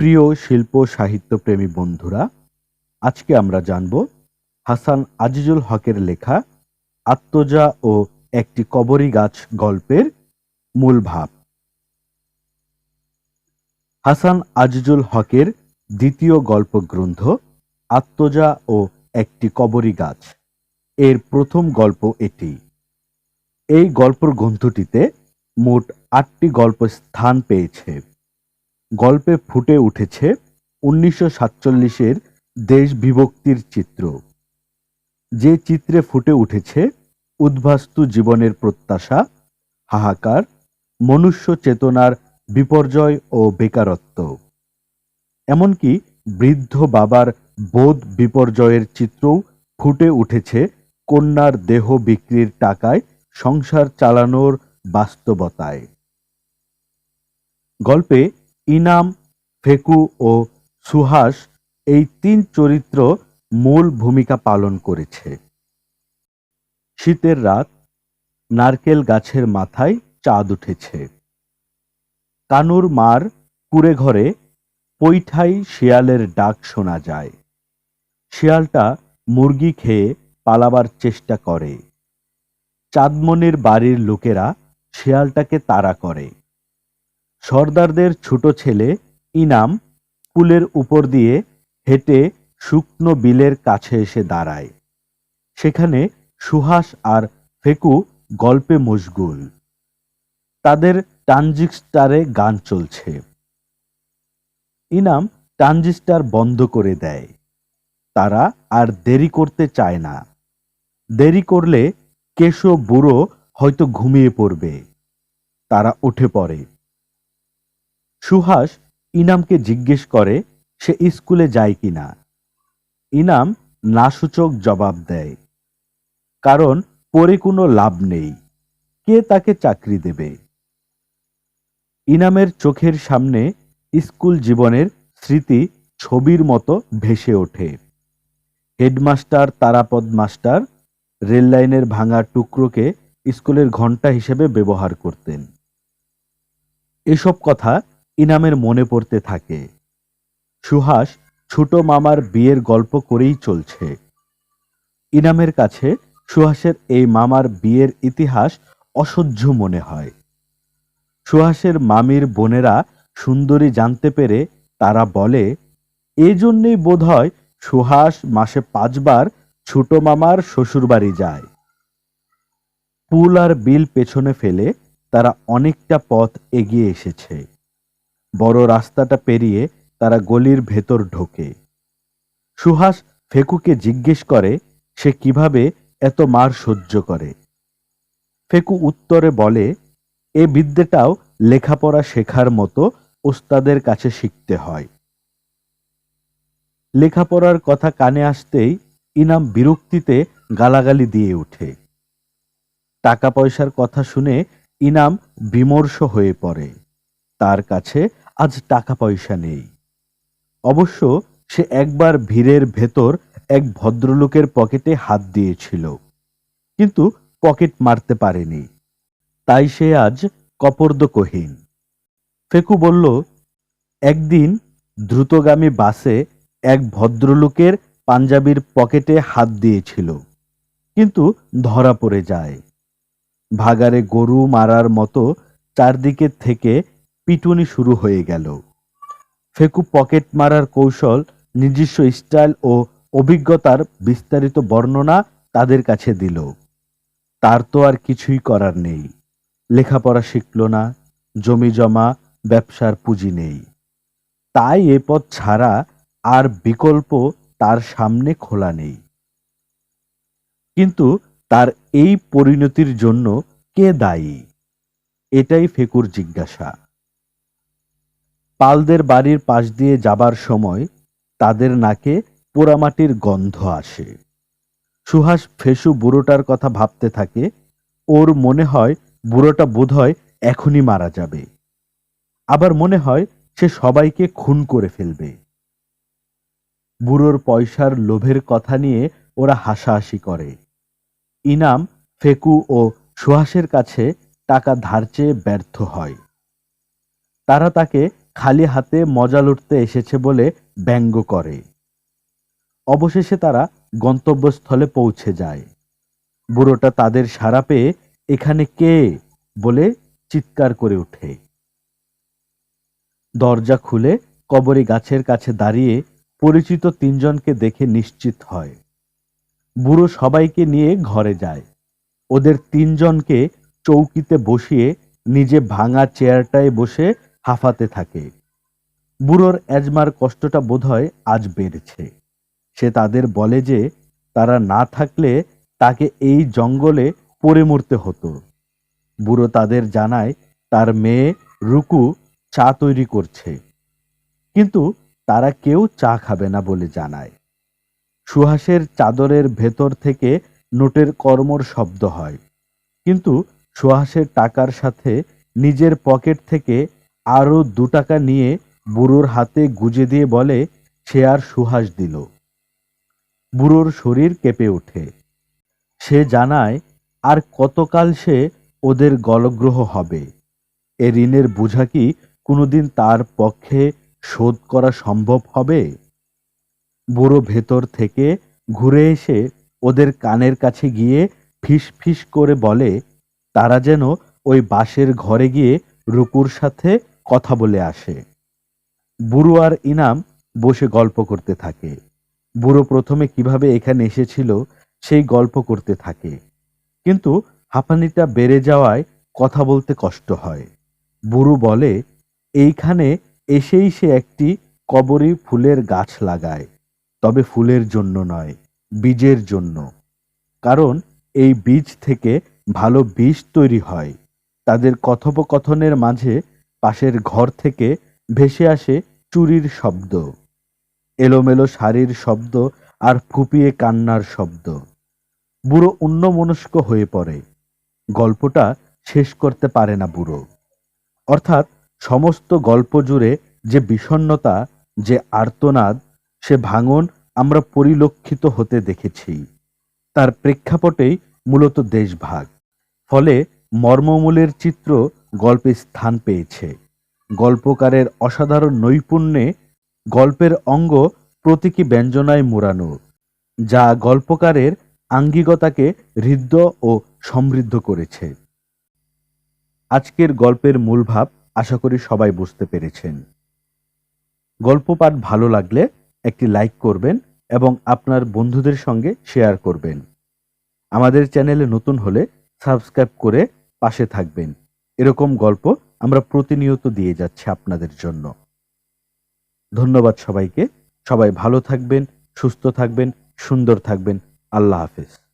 প্রিয় শিল্প সাহিত্যপ্রেমী বন্ধুরা, আজকে আমরা জানব হাসান আজিজুল হকের লেখা আত্মজা ও একটি কবরী গাছ গল্পের মূল ভাব। হাসান আজিজুল হকের দ্বিতীয় গল্প গ্রন্থ আত্মজা ও একটি কবরী গাছ। এর প্রথম গল্প এটি। এই গল্প গ্রন্থটিতে মোট আটটি গল্প স্থান পেয়েছে। গল্পে ফুটে উঠেছে উনিশশো সাতচল্লিশের দেশ বিভক্তির চিত্র। যে চিত্রে ফুটে উঠেছে উদ্বাস্তু জীবনের প্রত্যাশা, হাহাকার, মনুষ্য চেতনার বিপর্যয় ও বেকারত্ব। এমনকি বৃদ্ধ বাবার বোধ বিপর্যয়ের চিত্রও ফুটে উঠেছে কন্যার দেহ বিক্রির টাকায় সংসার চালানোর বাস্তবতায়। গল্পে ইনাম, ফেকু ও সুহাস এই তিন চরিত্র মূল ভূমিকা পালন করেছে। শীতের রাত নারকেল গাছের মাথায় চাঁদ উঠেছে। কানুর মার কুড়ে ঘরে পৈঠাই শিয়ালের ডাক শোনা যায়। শিয়ালটা মুরগি খেয়ে পালাবার চেষ্টা করে। চাঁদমনির বাড়ির লোকেরা শিয়ালটাকে তাড়া করে। সর্দারদের ছোট ছেলে ইনাম পুলের উপর দিয়ে হেঁটে শুকনো বিলের কাছে এসে দাঁড়ায়। সেখানে সুহাস আর ফেকু গল্পে মশগুল। তাদের ট্রানজিস্টারে গান চলছে। ইনাম ট্রানজিস্টার বন্ধ করে দেয়। তারা আর দেরি করতে চায় না। দেরি করলে কেশো বুড়ো হয়তো ঘুমিয়ে পড়বে। তারা উঠে পড়ে। সুহাস ইনামকে জিজ্ঞেস করে, সে স্কুলে যায় কিনা ইনাম নাসূচক জবাব দেয়, কারণ পরে কোনো লাভ নেই। কে তাকে চাকরি দেবে? ইনামের চোখের সামনে স্কুল জীবনের স্মৃতি ছবির মতো ভেসে ওঠে। হেডমাস্টার, তারাপদ মাস্টার রেললাইনের ভাঙা টুকরোকে স্কুলের ঘণ্টা হিসেবে ব্যবহার করতেন। এসব কথা ইনামের মনে পড়তে থাকে। সুহাস ছোট মামার বিয়ের গল্প করেই চলছে। ইনামের কাছে সুহাসের এই মামার বিয়ের ইতিহাস অসহ্য মনে হয়। সুহাসের মামির বোনেরা সুন্দরী জানতে পেরে তারা বলে এজন্যই বোধ হয় সুহাস মাসে পাঁচবার ছোট মামার শ্বশুরবাড়ি যায়। পুল আর বিল পেছনে ফেলে তারা অনেকটা পথ এগিয়ে এসেছে। বড় রাস্তাটা পেরিয়ে তারা গলির ভেতর ঢোকে। সুহাস ফেকুকে জিজ্ঞেস করে, সে কীভাবে এত মার সহ্য করে? ফেকু উত্তরে বলে, এ বিদ্যেটাও লেখাপড়া শেখার মতো ওস্তাদের কাছে শিখতে হয়। লেখাপড়ার কথা কানে আসতেই ইনাম বিরক্তিতে গালাগালি দিয়ে ওঠে টাকা পয়সার কথা শুনে ইনাম বিমর্ষ হয়ে পড়ে। তার কাছে আজ টাকা পয়সা নেই। অবশ্য সে একবার ভিড়ের ভেতর এক ভদ্রলোকের পকেটে হাত দিয়েছিল, কিন্তু পকেট মারতে পারেনি। তাই সে আজ কপর্দকহীন। ফেকু বলল, একদিন দ্রুতগামী বাসে এক ভদ্রলোকের পাঞ্জাবির পকেটে হাত দিয়েছিল, কিন্তু ধরা পড়ে যায়। ভাগারে গরু মারার মতো চারদিকে থেকে পিটুনি শুরু হয়ে গেল। ফেকু পকেট মারার কৌশল, নিজস্ব স্টাইল ও অভিজ্ঞতার বিস্তারিত বর্ণনা তাদের কাছে দিল। তার তো আর কিছুই করার নেই। লেখাপড়া শিখল না, জমি জমা, ব্যবসার পুঁজি নেই। তাই এ পথ ছাড়া আর বিকল্প তার সামনে খোলা নেই। কিন্তু তার এই পরিণতির জন্য কে দায়ী? এটাই ফেকুর জিজ্ঞাসা। পালদের বাড়ির পাশ দিয়ে যাবার সময় তাদের নাকে পোড়ামাটির গন্ধ আসে। সুহাস ফেসু বুড়োটার কথা ভাবতে থাকে, ওর মনে হয় বুড়োটা বোধহয় এখনই মারা যাবে। আবার মনে হয় সে সবাইকে খুন করে ফেলবে। বুড়োর পয়সার লোভের কথা নিয়ে ওরা হাসাহাসি করে। ইনাম, ফেকু ও সুহাসের কাছে টাকা ধার চেয়ে ব্যর্থ হয়। তারা তাকে খালি হাতে মজা লুটতে এসেছে বলে ব্যঙ্গ করে। অবশেষে তারা গন্তব্যস্থলে পৌঁছে যায়। বুড়োটা তাদের সাড়া পেয়ে, এখানে কে? বলে চিৎকার করে ওঠে। দরজা খুলে কবরী গাছের কাছে দাঁড়িয়ে পরিচিত তিনজনকে দেখে নিশ্চিত হয়। বুড়ো সবাইকে নিয়ে ঘরে যায়। ওদের তিনজনকে চৌকিতে বসিয়ে নিজে ভাঙা চেয়ারটায় বসে হাঁফাতে থাকে। বুড়োর অ্যাজমার কষ্টটা বোধহয় আজ বেড়েছে। সে তাদের বলে যে, তারা না থাকলে তাকে এই জঙ্গলে পড়ে মরতে হতো। বুড়ো তাদের জানায়, তার মেয়ে রুকু চা তৈরি করছে। কিন্তু তারা কেউ চা খাবে না বলে জানায়। সুহাসের চাদরের ভেতর থেকে নোটের কর্মর শব্দ হয়। কিন্তু সুহাসের টাকার সাথে নিজের পকেট থেকে আরও দু টাকা নিয়ে বুড়োর হাতে গুজে দিয়ে বলে, সে আর সুহাস দিল। বুড়োর শরীর কেঁপে ওঠে। সে জানায়, আর কতকাল সে ওদের গলগ্রহ হবে? এ ঋণের বোঝা কি কোনোদিন তার পক্ষে শোধ করা সম্ভব হবে? বুড়ো ভেতর থেকে ঘুরে এসে ওদের কানের কাছে গিয়ে ফিস ফিস করে বলে, তারা যেন ওই বাসের ঘরে গিয়ে রুকুর সাথে কথা বলে আসে। বুড়ো আর ইনাম বসে গল্প করতে থাকে। বুড়ো প্রথমে কীভাবে এখানে এসেছিল সেই গল্প করতে থাকে। কিন্তু হাঁপানিটা বেড়ে যাওয়ায় কথা বলতে কষ্ট হয়। বুড়ো বলে, এইখানে এসেই সে একটি কবরী ফুলের গাছ লাগায়। তবে ফুলের জন্য নয়, বীজের জন্য। কারণ এই বীজ থেকে ভালো বীজ তৈরি হয়। তাদের কথোপকথনের মাঝে পাশের ঘর থেকে ভেসে আসে চুরির শব্দ। এলোমেলো শাড়ির শব্দ আর ফুপিয়ে কান্নার শব্দ। বুড়ো অন্যমনস্ক হয়ে পড়ে। গল্পটা শেষ করতে পারে না বুড়ো। অর্থাৎ সমস্ত গল্প জুড়ে যে বিষণ্ণতা যে আর্তনাদ, সে ভাঙন আমরা পরিলক্ষিত হতে দেখেছি। তার প্রেক্ষাপটেই মূলত দেশভাগ। ফলে মর্মমূলের চিত্র গল্পে স্থান পেয়েছে। গল্পকারের অসাধারণ নৈপুণ্যে গল্পের অঙ্গ প্রতীকী ব্যঞ্জনায় মোড়ানো, যা গল্পকারের আঙ্গিকতাকে হৃদ্য ও সমৃদ্ধ করেছে। আজকের গল্পের মূল ভাব আশা করি সবাই বুঝতে পেরেছেন। গল্প পাঠ ভালো লাগলে একটি লাইক করবেন এবং আপনার বন্ধুদের সঙ্গে শেয়ার করবেন। আমাদের চ্যানেলে নতুন হলে সাবস্ক্রাইব করে পাশে থাকবেন। এরকম গল্প আমরা প্রতিনিয়ত দিয়ে যাচ্ছি আপনাদের জন্য। ধন্যবাদ সবাইকে। সবাই ভালো থাকবেন, সুস্থ থাকবেন, সুন্দর থাকবেন। আল্লাহ হাফেজ।